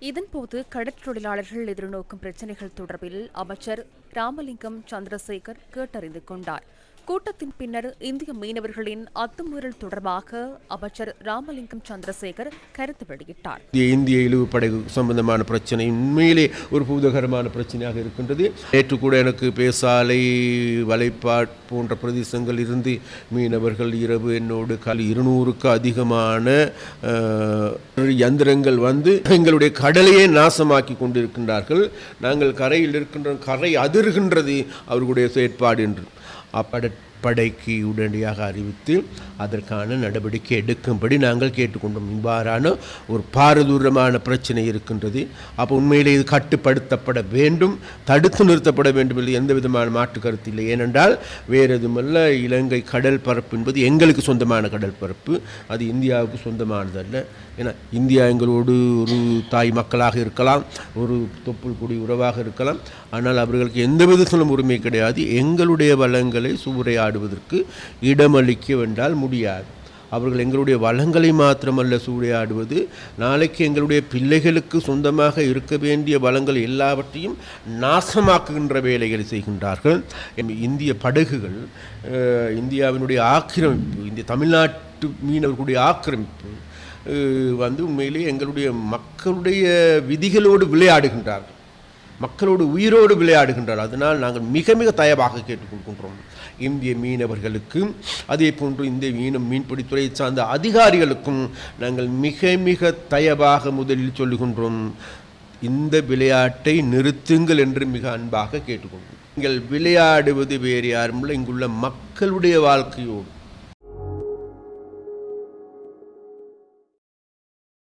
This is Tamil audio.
இதன்போது கடற்றொழிலாளர்கள் எதிர்நோக்கும் பிரச்சினைகள் தொடர்பில் அமைச்சர் ராமலிங்கம் சந்திரசேகர் கேட்டறிந்து கொண்டார். கூட்டத்தின் பின்னர் இந்திய மீனவர்களின் அத்துமீறல் தொடர்பாக அமைச்சர் ராமலிங்கம் சந்திரசேகர் கருத்து வெளியிட்டார். இந்திய இந்திய இழிவுப்படை சம்பந்தமான பிரச்சனை உண்மையிலே ஒரு பூதகரமான பிரச்சனையாக இருக்கின்றது. நேற்று கூட எனக்கு பேசாலை வலைப்பாட் போன்ற பிரதேசங்கள் இருந்து மீனவர்கள் இரவு என்னோடு கால் இருநூறுக்கு அதிகமான யந்திரங்கள் வந்து எங்களுடைய கடலையே நாசமாக்கி கொண்டிருக்கின்றார்கள். நாங்கள் கரையில் இருக்கின்ற கரை அதிர்கின்றது அவர்களுடைய செயற்பாடு என்று. up at a படைக்கு உடனடியாக அறிவித்து அதற்கான நடவடிக்கை எடுக்கும்படி நாங்கள் கேட்டுக்கொண்டோம். இவ்வாறான ஒரு பாரதூரமான பிரச்சனை இருக்கின்றது. அப்போ உண்மையிலே இது கட்டுப்படுத்தப்பட வேண்டும் தடுத்து நிறுத்தப்பட வேண்டும் இல்லை எந்த விதமான மாற்று கருத்து இல்லை. ஏனென்றால் வேறு எதுவுமல்ல இலங்கை கடல் பரப்பு என்பது எங்களுக்கு சொந்தமான கடல் பரப்பு. அது இந்தியாவுக்கு சொந்தமானதல்ல ஏன்னா இந்தியா எங்களோடு ஒரு தாய் மக்களாக இருக்கலாம் ஒரு தொப்புள் குடி உறவாக இருக்கலாம். ஆனால் அவர்களுக்கு எந்த விதத்திலும் உரிமை கிடையாது. எங்களுடைய வளங்களை சூறையாடுவதற்கு இடமளிக்க வேண்டால் முடியாது. அவர்கள் எங்களுடைய வளங்களை மாத்திரமல்ல சூறையாடுவது நாளைக்கு எங்களுடைய பிள்ளைகளுக்கு சொந்தமாக இருக்க வேண்டிய வளங்கள் எல்லாவற்றையும் நாசமாக்குகின்ற வேலைகளை செய்கின்றார்கள். எம் இந்திய படகுகள் இந்தியாவினுடைய ஆக்கிரமிப்பு இந்திய தமிழ்நாட்டு மீனவர்களுடைய ஆக்கிரமிப்பு வந்து உண்மையிலேயே எங்களுடைய மக்களுடைய விதிகளோடு விளையாடுகின்றார்கள். மக்களோடு உயிரோடு விளையாடுகின்றார். அதனால் நாங்கள் மிக மிக தயவாக கேட்டுக்கொள்கின்றோம் இந்திய மீனவர்களுக்கும் அதே போன்று இந்திய மீன மீன்பிடித்துறையை சார்ந்த அதிகாரிகளுக்கும் நாங்கள் மிக மிக தயவாக முதலில் சொல்லுகின்றோம். இந்த விளையாட்டை நிறுத்துங்கள் என்று மிக அன்பாக கேட்டுக்கொள்கிறோம் நீங்கள் விளையாடுவது வேறு யாரும் இல்லை. இங்குள்ள மக்களுடைய வாழ்க்கையோடு